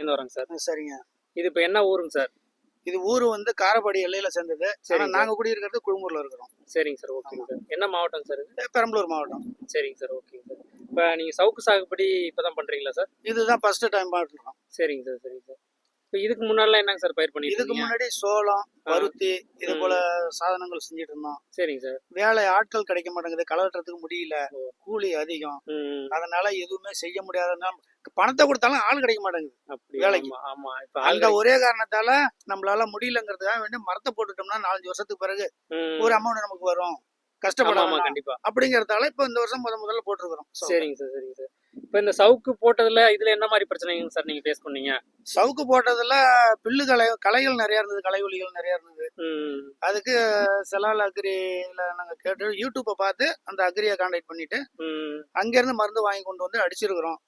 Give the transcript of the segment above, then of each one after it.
இருந்து வரோங்க சார்? சரிங்க. இது இப்போ என்ன ஊருங்க சார்? இது ஊரு வந்து காரப்பாடி எல்லையில சேர்ந்தது ஆனா சரிங்க நாங்க குடியிருக்கிறது குழும்பூர்ல இருக்கிறோம். சரிங்க சார் ஓகேங்க சார். என்ன மாவட்டம் சார் இது? பெரம்பலூர் மாவட்டம். சரிங்க சார் ஓகேங்க சார். இப்போ நீங்கள் சவுக்கு சாகுபடி இப்போ தான் பண்ணுறீங்களா சார்? இதுதான் ஃபர்ஸ்ட் டைம் பாத்துருக்கோம். சரிங்க சார் சரிங்க சார். இப்போ இதுக்கு முன்னாடிலாம் என்னங்க சார் பயிர் பண்ணிட்டு இதுக்கு முன்னாடி சோளம். பருத்தி இது. போல சாதனங்கள் செஞ்சுட்டு இருந்தோம். சரிங்க சார். வேலை ஆட்கள் கிடைக்க மாட்டேங்குது. களை வெட்டுறதுக்கு முடியல. கூலி அதிகம். அதனால எதுவுமே செய்ய முடியாதனால பணத்தை கொடுத்தாலும் ஆள் கிடைக்க மாட்டேங்குது. அப்படி வேலைக்கு. ஆமா இப்போ அந்த ஒரே காரணத்தால நம்மளால முடியலங்கிறதுக்காக வேண்டி மரத்தை போட்டுட்டோம்னா நாலஞ்சு வருஷத்துக்கு பிறகு ஒரு அமௌண்ட் நமக்கு வரும். கஷ்டப்படாம கண்டிப்பா. அப்படிங்கறதால இப்ப இந்த வருஷம் முத முதல்ல போட்டிருக்கிறோம். சரிங்க சார் சரிங்க சார். இப்போ இந்த சவுக்கு போட்டதுல இதுல என்ன மாதிரி பிரச்சனைங்க சார் நீங்க ஃபேஸ் பண்ணீங்க? சவுக்கு போட்டதுல பில்லு களை களைகள் நிறைய இருந்தது களைவொலிகள் நிறைய இருந்தது. அதுக்கு செலால் அக்ரியில நாங்க கேட்டு யூடியூப்பை பார்த்து அந்த அக்ரியை கான்டாக்ட் பண்ணிட்டு அங்க இருந்து மருந்து வாங்கி கொண்டு வந்து அடிச்சிருக்கிறோம்.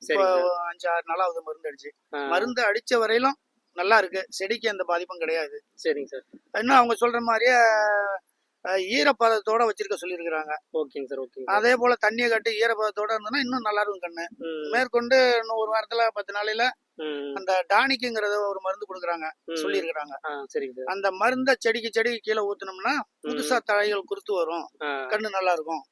அஞ்சு ஆறு நாளாவது மருந்து அடிச்சு. மருந்து அடிச்ச வரையிலும் நல்லா இருக்கு. செடிக்கு எந்த பாதிப்பும் கிடையாது. சரிங்க சார். இன்னும் அவங்க சொல்ற மாதிரியே ஈரப்பதத்தோட வச்சிருக்க சொல்லியிருக்கிறாங்க. ஓகேங்க சார் ஓகேங்க அதே போல தண்ணியை கட்டி ஈரப்பதத்தோட இருந்ததுன்னா இன்னும் நல்லா இருக்கும் கண்ணு. மேற்கொண்டு இன்னும் ஒரு வாரத்துல பத்து நாளையில அந்த டானிக்குங்கிறத ஒரு மருந்து கொடுக்குறாங்க. சொல்லியிருக்கிறாங்க. சரிங்க சார். அந்த மருந்த செடிக்கு செடிக்கு கீழே ஊத்துனோம்னா புதுசா தழைகள் குருத்து வரும். கண்ணு நல்லா இருக்கும்.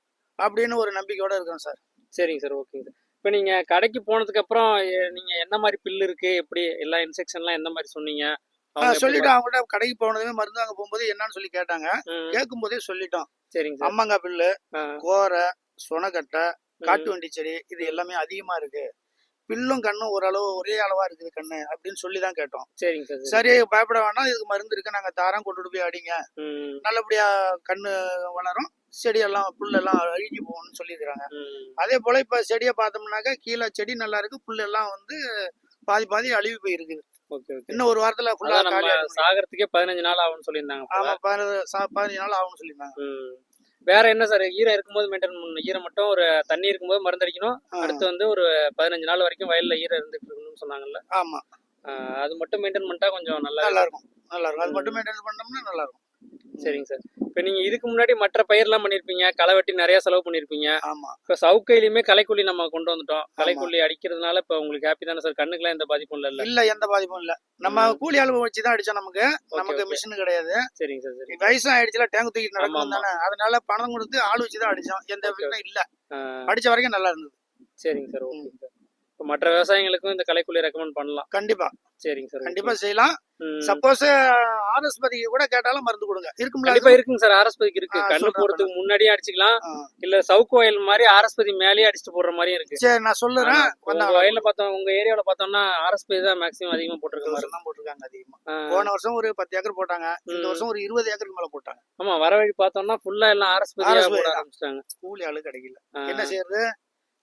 அப்படின்னு ஒரு நம்பிக்கையோட இருக்கோம் சார். சரிங்க சார் ஓகேங்க சார். இப்போ நீங்க கடைக்கு போனதுக்கு அப்புறம் எ- நீங்க என்ன மாதிரி பில்லு இருக்கு? எப்படி எல்லா இன்ஸ்ட்ரக்ஷன்லாம் எந்த மாதிரி சொன்னீங்க? அவங்க எப்படி சொல்லிட்டு அவங்ககிட்ட கடைக்கு போனதுமே மருந்து வாங்க போகும்போது என்னன்னு சொல்லி கேட்டாங்க. கேட்கும் போதே சொல்லிட்டோம். சரிங்க சார். அம்மங்காய் பில்லு கோரை சொனக்கட்டை காட்டு வண்டி செடி இது எல்லாமே அதிகமா இருக்கு. பில்லும் கண்ணும் ஓரளவு ஒரே அளவா இருக்குது கண்ணு அப்படின்னு சொல்லி தான் கேட்டோம். சரிங்க சார் பயப்பட வேணாம். இதுக்கு மருந்து இருக்கு. நாங்க தாரம் கொண்டுட்டு போய் அடிங்க. நல்லபடியா கண்ணு வளரும். செடியெல்லாம் புல்லெல்லாம் அழிஞ்சு போகும்னு சொல்லியிருக்கிறாங்க. ம், அதே போல இப்ப செடியை பார்த்தோம்னாக்கா கீழே செடி நல்லா இருக்கு. புல்லெல்லாம் வந்து பாதி பாதி அழிவு போயிருக்குது. இன்னும் ஒரு வாரத்துல ஃபுல்லா நம்ம சாகறதுக்கே பதினஞ்சு நாள் ஆகும்னு சொல்லியிருந்தாங்க. ஆமா பதினஞ்சு பதினஞ்சு நாள் ஆகும்னு சொல்லியிருந்தாங்க. வேற என்ன சார் ஈரம் இருக்கும்போது மெயின்டைன் பண்ணணும். ஈரம் மட்டும் ஒரு தண்ணி இருக்கும்போது மருந்து அடிக்கணும் ஆ, அடுத்து வந்து ஒரு பதினஞ்சு நாள் வரைக்கும் வயல்ல ஈரம் இருந்துட்டு இருக்கணும்னு சொன்னாங்கல்ல. ஆமா. அது மட்டும் மெயின்டைன் பண்ணிட்டா கொஞ்சம் நல்லா நல்லா இருக்கும். நல்லா இருக்கும். அது. மட்டும் மெயின்டைன் பண்ணோம்னா நல்லா இருக்கும். சரிங்க சார். இப்போ நீங்க இதுக்கு முன்னாடி மற்ற பயிர்லாம் பண்ணிருப்பீங்க களை வெட்டி நிறைய செலவு பண்ணிருப்பீங்க. ஆமா. இப்போ சவுக்கையிலுமே களைக்கொல்லி நம்ம கொண்டு வந்துட்டோம். களைக்கொல்லி அடிக்கிறதுனால இப்போ உங்களுக்கு ஹாப்பி தானே சார்? கண்ணுக்குலாம் எந்த பாதிப்பும் இல்லைல்ல இல்ல? எந்த பாதிப்பும் இல்ல. நம்ம. கூலி அளவு வச்சு தான் அடிச்சோம் நமக்கு. நமக்கு. மிஷின் கிடையாது. சரிங்க சார் சரி வயசும் ஆயிடுச்சுல டேங்க் தூக்கிட்டு நடக்கணும் ஆமா. தானே. அதனால பணம் கொடுத்து ஆள் வச்சு தான் அடிச்சோம். எந்த இல்ல. அடிச்ச வரைக்கும் நல்லா இருந்தது. சரிங்க சார் ஓகேங்க சார். மற்ற விவசாயிகளுக்கும் இந்த களைக்கொல்லி ரெக்கமெண்ட் பண்ணலாம். கண்டிப்பா. சரிங்க சார். கண்டிப்பா செய்யலாம். சப்போஸ் ஆர்எஸ் பதிக்கு கூட கேட்டாலும் மருந்து கொடுங்க. இருக்கும்ல கண்டிப்பா இருக்குங்க சார். ஆரஸ்பதிக்கு இருக்கு. கண்ணு போறதுக்கு முன்னாடியே அடிச்சுக்கலாம். இல்ல சவுக்கு வயல் மாதிரி ஆரஸ்பதி மேலேயே அடிச்சுட்டு போடுற மாதிரியும் இருக்கு. சரி நான் சொல்லுறேன் உங்க வயல்ல பார்த்தோம் உங்க ஏரியாவுல பார்த்தோம்னா ஆரஸ்பதி தான் மேக்ஸிமம் அதிகமா போட்டிருக்க மாதிரி தான் போட்டிருக்காங்க அதிகமா. போன வருஷம் ஒரு பத்து ஏக்கர் போட்டாங்க. இந்த. வருஷம் ஒரு இருபது ஏக்கருக்கு மேல போட்டாங்க. ஆமா வர வழி பார்த்தோம்னா ஃபுல்லா எல்லாம் ஆரஸ்பதியா ஆரஸ்பதி போட. ஆரம்பிச்சிட்டாங்க. கூலி ஆளு கிடைக்கல. என்ன செய்யறது?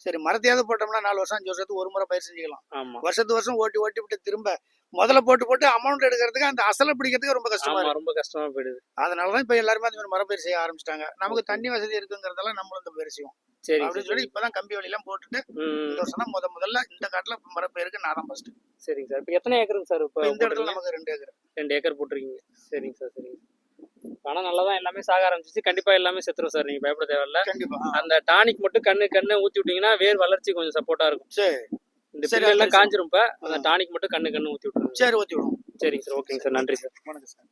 சரி மரத்தையாவது போட்டோம்னா நாலு வருஷம் அஞ்சு வருஷத்துக்கு ஒரு முறை பயிர் செஞ்சுக்கலாம். வருஷத்து வருஷம் ஓட்டி ஓட்டி விட்டு திரும்ப முதல்ல போட்டு போட்டு அமௌண்ட் எடுக்கிறதுக்கு அந்த அசலை பிடிக்கிறதுக்கு ரொம்ப கஷ்டமா ரொம்ப கஷ்டமா போயிடுது. அதனாலதான் இப்ப எல்லாருமே அந்த மாதிரி மரப்பயிர் செய்ய ஆரம்பிச்சிட்டாங்க. நமக்கு தண்ணி வசதி இருக்குங்கிறதால நம்மளும் இந்த பயிர் செய்வோம். சரி அப்படின்னு சொல்லி இப்பதான் கம்பி வழி எல்லாம் போட்டுட்டு இந்த வருஷம் முத முதல்ல இந்த காட்டுல மரப்பயிருக்கு நான் தான் ஃபர்ஸ்ட் சரிங்க சார். இப்போ எத்தனை ஏக்கருங்க சார் இப்போ இந்த இடத்துல நமக்கு ரெண்டு ஏக்கர். ரெண்டு ஏக்கர் போட்டிருக்கீங்க. சரிங்க சார் சரிங்க ஆனா நல்லா தான் எல்லாமே சாக ஆரம்பிச்சிச்சு. கண்டிப்பா எல்லாமே செத்துரும் சார். நீங்க பயப்பட தேவையில்ல. அந்த டானிக் மட்டும் கண்ணு கண்ணு ஊத்தி விட்டீங்கன்னா வேர் வளர்ச்சி கொஞ்சம் சப்போர்ட்டா இருக்கும். சரி. இந்த பில்லு எல்லாம் காஞ்சிரும் அந்த. டானிக் மட்டும் கண்ணு கண்ணு ஊத்தி விட்டுருங்க. சரி ஊத்தி விடுவோம். சரிங்க சார். ஓகேங்க சார். நன்றி சார். வணக்கம் சார்.